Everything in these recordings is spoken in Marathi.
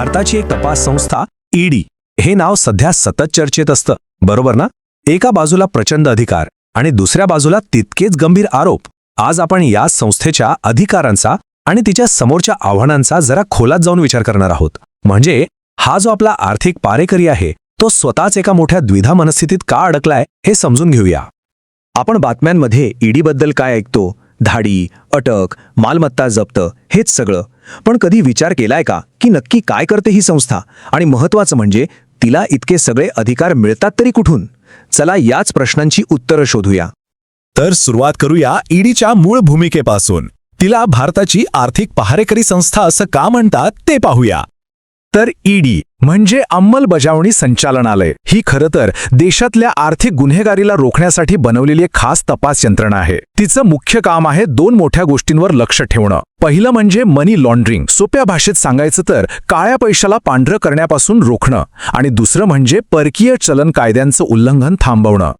भारताची एक तपास संस्था ईडी. हे नाव सध्या सतत चर्चेत असतं. बरोबर ना? एका बाजूला प्रचंड अधिकार आणि दुसऱ्या बाजूला तितकेच गंभीर आरोप. आज आपण या संस्थेच्या अधिकारांचा आणि तिच्या समोरच्या आव्हानांचा जरा खोलात जाऊन विचार करणार आहोत. म्हणजे हा जो आपला आर्थिक पारेकरी आहे तो स्वतःच एका मोठ्या द्विधा मनस्थितीत का अडकलाय हे समजून घेऊया. आपण बातम्यांमध्ये ईडीबद्दल काय ऐकतो? धाडी अटक मालमत्ता जप्त हेच सगळं. पण कधी विचार केलाय का की नक्की काय करते ही संस्था? आणि महत्वाचं म्हणजे तिला इतके सगळे अधिकार मिळतात तरी कुठून? चला याच प्रश्नांची उत्तरं शोधूया. तर सुरुवात करूया ईडीच्या मूळ भूमिकेपासून. तिला भारताची आर्थिक पहारेकरी संस्था असं का म्हणतात ते पाहूया. तर ईडी म्हणजे अंमलबजावणी संचालनालय ही खरं तर देशातल्या आर्थिक गुन्हेगारीला रोखण्यासाठी बनवलेली एक खास तपास यंत्रणा आहे. तिचं मुख्य काम आहे दोन मोठ्या गोष्टींवर लक्ष ठेवणं. पहिलं म्हणजे मनी लॉन्ड्रिंग सोप्या भाषेत सांगायचं तर काळ्या पैशाला पांढरं करण्यापासून रोखणं. आणि दुसरं म्हणजे परकीय चलन कायद्यांचं उल्लंघन थांबवणं.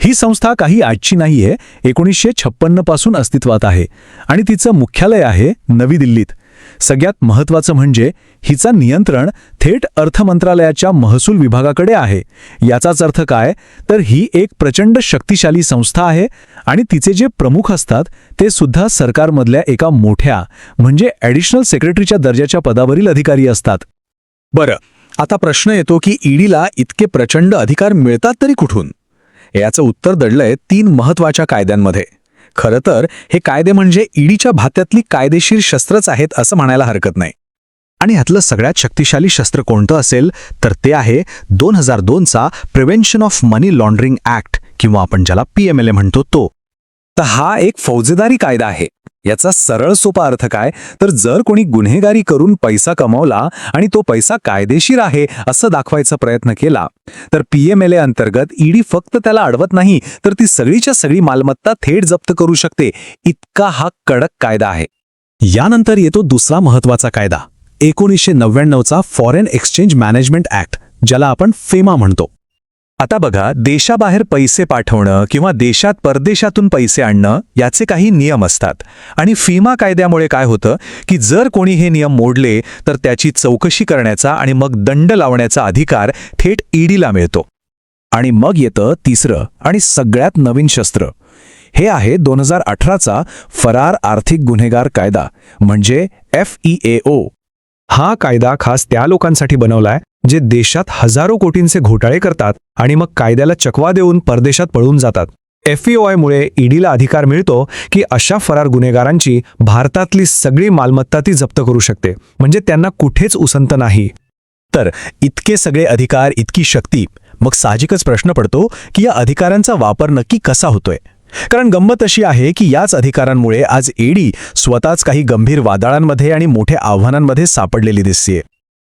ही संस्था काही आजची नाहीये एकोणीसशे छप्पन्नपासून अस्तित्वात आहे आणि तिचं मुख्यालय आहे नवी दिल्लीत. सगळ्यात महत्वाचं म्हणजे हिचं नियंत्रण थेट अर्थ मंत्रालयाच्या महसूल विभागाकडे आहे. याचाच अर्थ काय? तर ही एक प्रचंड शक्तिशाली संस्था आहे आणि तिचे जे प्रमुख असतात ते सुद्धा सरकारमधल्या एका मोठ्या म्हणजे ॲडिशनल सेक्रेटरीच्या दर्जाच्या पदावरील अधिकारी असतात. बरं आता प्रश्न येतो की ईडीला इतके प्रचंड अधिकार मिळतात तरी कुठून? याचं उत्तर दडलंय तीन महत्त्वाच्या कायद्यांमध्ये. खरं तर हे कायदे म्हणजे ईडीच्या भात्यातली कायदेशीर शस्त्रच आहेत असं म्हणायला हरकत नाही. आणि ह्यातलं सगळ्यात शक्तिशाली शस्त्र कोणतं असेल तर ते आहे दोन हजार दोनचा prevention of money laundering act किंवा आपण ज्याला पी एम एल ए म्हणतो तो. तर हा एक फौजेदारी कायदा आहे. याचा सरळ सोपा अर्थ काय? तर जर कोणी गुन्हेगारी करून पैसा कमवला आणि तो पैसा कायदेशीर आहे असं दाखवायचा प्रयत्न केला तर पीएमएलए अंतर्गत ईडी फक्त त्याला अडवत नाही तर ती सगळीच्या सगळी मालमत्ता थेट जप्त करू शकते. इतका हा कडक कायदा आहे. यानंतर येतो दुसरा महत्त्वाचा कायदा. एकोणीसशे नव्याण्णवचा फॉरेन एक्सचेंज मॅनेजमेंट ऍक्ट ज्याला आपण फेमा म्हणतो. आता बघा देशाबाहेर पैसे पाठवणं किंवा देशात परदेशातून पैसे आणणं याचे काही नियम असतात. आणि फिमा कायद्यामुळे काय होतं की जर कोणी हे नियम मोडले तर त्याची चौकशी करण्याचा आणि मग दंड लावण्याचा अधिकार थेट ईडीला मिळतो. आणि मग येतं तिसरं आणि सगळ्यात नवीन शस्त्र. हे आहे दोन हजार अठराचा फरार आर्थिक गुन्हेगार कायदा म्हणजे एफ ई ए ओ. हा कायदा खास त्या लोकांसाठी बनवलाय जे देशात हजारो कोटींचे घोटाळे करतात आणि मग कायद्याला चकवा देऊन परदेशात पळून जातात. एफईओआयमुळे ईडीला अधिकार मिळतो की अशा फरार गुन्हेगारांची भारतातली सगळी मालमत्ता ती जप्त करू शकते. म्हणजे त्यांना कुठेच उसंत नाही. तर इतके सगळे अधिकार इतकी शक्ती मग साहजिकच प्रश्न पडतो की या अधिकारांचा वापर नक्की कसा होतोय? कारण गंमत अशी आहे की याच अधिकारांमुळे आज ईडी स्वतःच काही गंभीर वादळांमध्ये आणि मोठ्या आव्हानांमध्ये सापडलेली दिसतेय.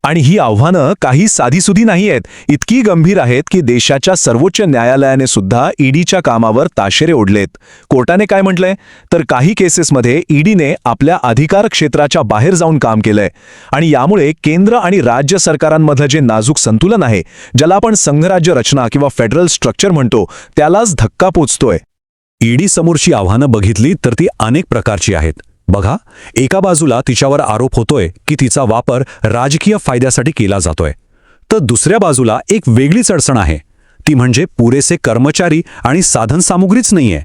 आणि ही आव्हानं काही साधीसुधी नाही आहेत इतकी गंभीर आहेत की देशाच्या सर्वोच्च न्यायालयाने सुद्धा ईडीच्या कामावर ताशेरे ओढलेत. कोर्टाने काय म्हटलंय? तर काही केसेसमध्ये ईडीने आपल्या अधिकार क्षेत्राच्या बाहेर जाऊन काम केलंय. आणि यामुळे केंद्र आणि राज्य सरकारांमधलं जे नाजूक संतुलन आहे ज्याला आपण संघराज्य रचना किंवा फेडरल स्ट्रक्चर म्हणतो त्यालाच धक्का पोचतोय. ईडी समोरची आव्हानं बघितली तर ती अनेक प्रकारची आहेत. बघा एका बाजूला तिच्यावर आरोप होतोय की तिचा वापर राजकीय फायद्यासाठी केला जातोय. तर दुसऱ्या बाजूला एक वेगळीच अडचण आहे. ती म्हणजे पुरेसे कर्मचारी आणि साधनसामुग्रीच नाहीये.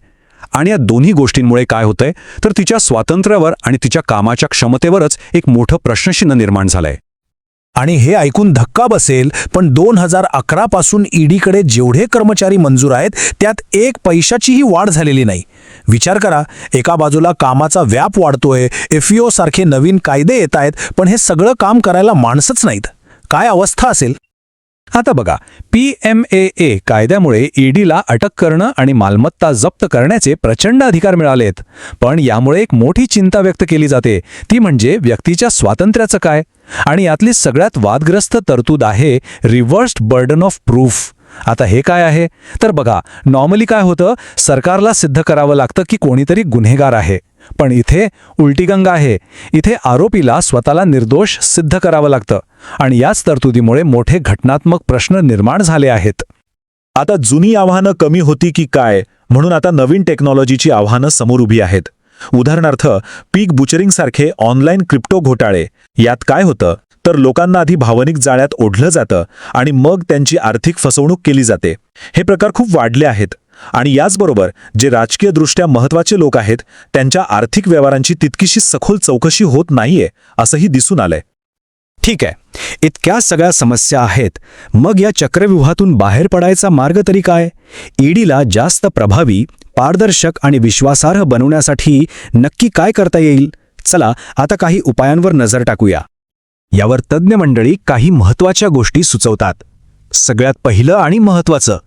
आणि या दोन्ही गोष्टींमुळे काय होतंय? तर तिच्या स्वातंत्र्यावर आणि तिच्या कामाच्या क्षमतेवरच एक मोठं प्रश्नचिन्ह निर्माण झालंय. आणि हे ऐकून धक्का बसेल पण दोन हजार अकरापासून ईडीकडे जेवढे कर्मचारी मंजूर आहेत त्यात एक पैशाचीही वाढ झालेली नाही. विचार करा एका बाजूला कामाचा व्याप वाढतोय एफईओ सारखे नवीन कायदे येत आहेत पण हे सगळं काम करायला माणसंच नाहीत. काय अवस्था असेल? आता बघा पी एम ए ए कायद्यामुळे ईडीला अटक करणं आणि मालमत्ता जप्त करण्याचे प्रचंड अधिकार मिळालेत. पण यामुळे एक मोठी चिंता व्यक्त केली जाते. ती म्हणजे व्यक्तीच्या स्वातंत्र्याचं काय? आणि यातली सगळ्यात वादग्रस्त तरतूद आहे रिव्हर्स्ड बर्डन ऑफ प्रूफ. आता हे काय आहे? तर बघा नॉर्मली काय होतं? सरकारला सिद्ध करावं लागतं की कोणीतरी गुन्हेगार आहे. पण इथे उलटीगंगा आहे. इथे आरोपीला स्वतःला निर्दोष सिद्ध करावं लागतं. आणि याच तरतुदीमुळे मोठे घटनात्मक प्रश्न निर्माण झाले आहेत. आता जुनी आव्हानं कमी होती की काय म्हणून आता नवीन टेक्नॉलॉजीची आव्हानं समोर उभी आहेत. उदाहरणार्थ पीक बुचरिंगसारखे ऑनलाईन क्रिप्टो घोटाळे यात काय होतं? तर लोकांना आधी भावनिक जाळ्यात ओढलं जातं आणि मग त्यांची आर्थिक फसवणूक केली जाते. हे प्रकार खूप वाढले आहेत. आणि याचबरोबर जे राजकीयदृष्ट्या महत्त्वाचे लोक आहेत त्यांच्या आर्थिक व्यवहारांची तितकीशी सखोल चौकशी होत नाहीये असंही दिसून आलंय. ठीक आहे. इतक्या सगळ्या समस्या आहेत. मग या चक्रव्यूहातून बाहेर पडायचा मार्ग तरी काय? ईडीला जास्त प्रभावी पारदर्शक आणि विश्वासार्ह बनवण्यासाठी नक्की काय करता येईल? चला आता काही उपायांवर नजर टाकूया. यावर तज्ज्ञ मंडळी काही महत्त्वाच्या गोष्टी सुचवतात. सगळ्यात पहिलं आणि महत्त्वाचं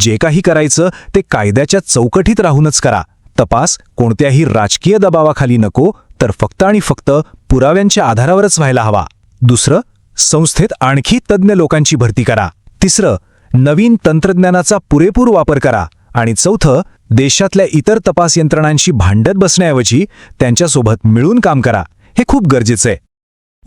जे काही करायचं ते कायद्याच्या चौकटीत राहूनच करा. तपास कोणत्याही राजकीय दबावाखाली नको तर फक्त आणि फक्त पुराव्यांच्या आधारावरच व्हायला हवा. दुसरं संस्थेत आणखी तज्ज्ञ लोकांची भरती करा. तिसरं नवीन तंत्रज्ञानाचा पुरेपूर वापर करा. आणि चौथं देशातल्या इतर तपास यंत्रणांशी भांडत बसण्याऐवजी त्यांच्यासोबत मिळून काम करा. हे खूप गरजेचं आहे.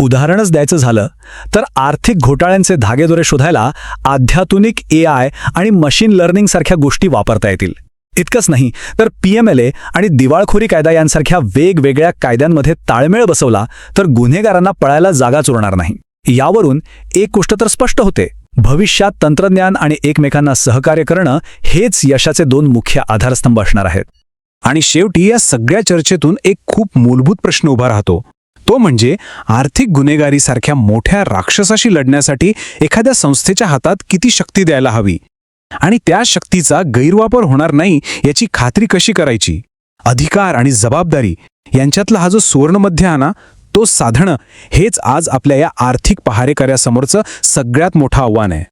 उदाहरणच द्यायचं झालं तर आर्थिक घोटाळ्यांचे धागेदोरे शोधायला आध्यात्मिक ए आय आणि मशीन लर्निंगसारख्या गोष्टी वापरता येतील. इतकंच नाही तर पीएमएलए आणि दिवाळखोरी कायदा यांसारख्या वेगवेगळ्या कायद्यांमध्ये ताळमेळ बसवला तर गुन्हेगारांना पळायला जागाच उरणार नाही. यावरून एक गोष्ट तर स्पष्ट होते. भविष्यात तंत्रज्ञान आणि एकमेकांना सहकार्य करणं हेच यशाचे दोन मुख्य आधारस्तंभ असणार आहेत. आणि शेवटी या सगळ्या चर्चेतून एक खूप मूलभूत प्रश्न उभा राहतो. तो म्हणजे आर्थिक गुन्हेगारीसारख्या मोठ्या राक्षसाशी लढण्यासाठी एखाद्या संस्थेच्या हातात किती शक्ती द्यायला हवी? आणि त्या शक्तीचा गैरवापर होणार नाही याची खात्री कशी करायची? अधिकार आणि जबाबदारी यांच्यातला हा जो सुवर्णमध्य आहे ना तो साधणं हेच आज आपल्या या आर्थिक पहारेकऱ्यासमोरचं सगळ्यात मोठं आव्हान आहे.